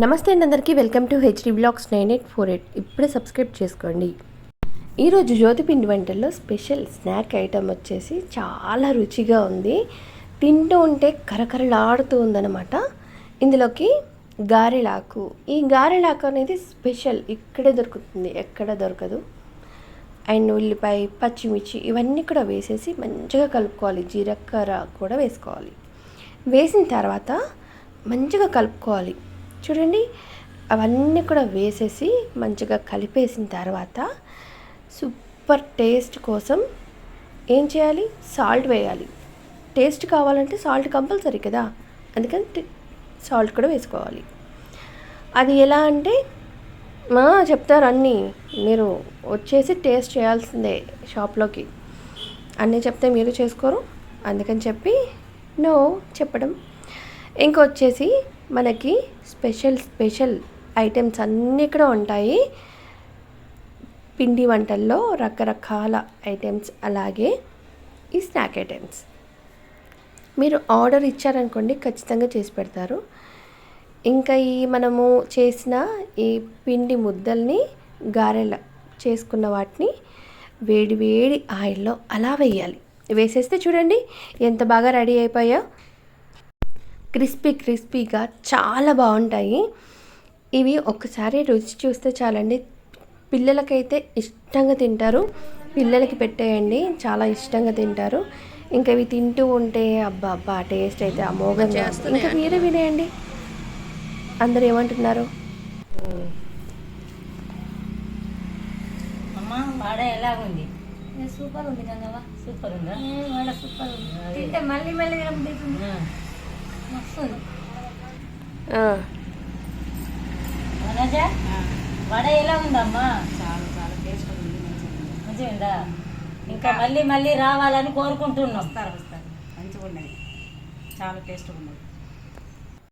నమస్తే అండి అందరికీ. Welcome to HD blogs nine eight four eight. ఇప్పుడే సబ్స్క్రైబ్ చేసుకోండి. ఈరోజు జ్యోతిపిండి వంటల్లో స్పెషల్ స్నాక్ ఐటమ్ వచ్చేసి చాలా రుచిగా ఉంది. తింటూ ఉంటే కరకరలాడుతూ ఉందన్నమాట. ఇందులోకి గారెలాకు. ఈ గారెలాకు అనేది స్పెషల్. ఇక్కడే దొరుకుతుంది. ఎక్కడ దొరకదు. అండ్ ఉల్లిపాయ పచ్చిమిర్చి ఇవన్నీ కూడా వేసేసి మంచిగా కలుపుకోవాలి. జీలకర్ర కూడా వేసుకోవాలి. వేసిన తర్వాత మంచిగా కలుపుకోవాలి. చూడండి అవన్నీ కూడా వేసేసి మంచిగా కలిపేసిన తర్వాత సూపర్ టేస్ట్ కోసం ఏం చేయాలి? సాల్ట్ వేయాలి. టేస్ట్ కావాలంటే సాల్ట్ కంపల్సరీ కదా. అందుకని సాల్ట్ కూడా వేసుకోవాలి. అది ఎలా అంటే మా చెప్తారు అన్నీ. మీరు వచ్చేసి టేస్ట్ చేయాల్సిందే షాప్లోకి. అన్నీ చెప్తే మీరు చేసుకోరు. అందుకని చెప్పి నో చెప్పడం. ఇంకొచ్చేసి మనకి స్పెషల్ స్పెషల్ ఐటమ్స్ అన్నీ కూడా ఉంటాయి. పిండి వంటల్లో రకరకాల ఐటమ్స్ అలాగే ఈ స్నాక్ ఐటమ్స్. మీరు ఆర్డర్ ఇచ్చారనుకోండి ఖచ్చితంగా చేసి పెడతారు. ఇంకా ఈ మనము చేసిన ఈ పిండి ముద్దల్ని గారెల చేసుకున్న వాటిని వేడి వేడి ఆయిల్లో అలా వేయాలి. వేసేస్తే చూడండి ఎంత బాగా రెడీ అయిపోయా క్రిస్పీ క్రిస్పీగా చాలా బాగుంటాయి. ఇవి ఒక్కసారి రుచి చూస్తే చాలండి. పిల్లలకైతే ఇష్టంగా తింటారు. పిల్లలకి పెట్టేయండి. చాలా ఇష్టంగా తింటారు. ఇంకా ఇవి తింటూ ఉంటే అబ్బా అబ్బా టేస్ట్ అయితే అమోఘంగా ఉంది. ఇంకా మీరే వినేయండి. అందరు ఏమంటున్నారు? అమ్మ వాడ ఎలాగుంది? సూపర్ ఉంది గంగవ్వ. సూపర్ ఉందా? వాడ సూపర్ ఉంది. తింటే మళ్ళీ మళ్ళీ తినబుద్ధి వనజ వడ ఎలా ఉందమ్మా? చాలా చాలా టేస్ట్ ఉంది మంచిగా ఇంకా మళ్ళీ మళ్ళీ రావాలని కోరుకుంటున్నాం. వస్తారు వస్తారు. మంచిగా ఉన్నది చాలా టేస్ట్ ఉన్నది.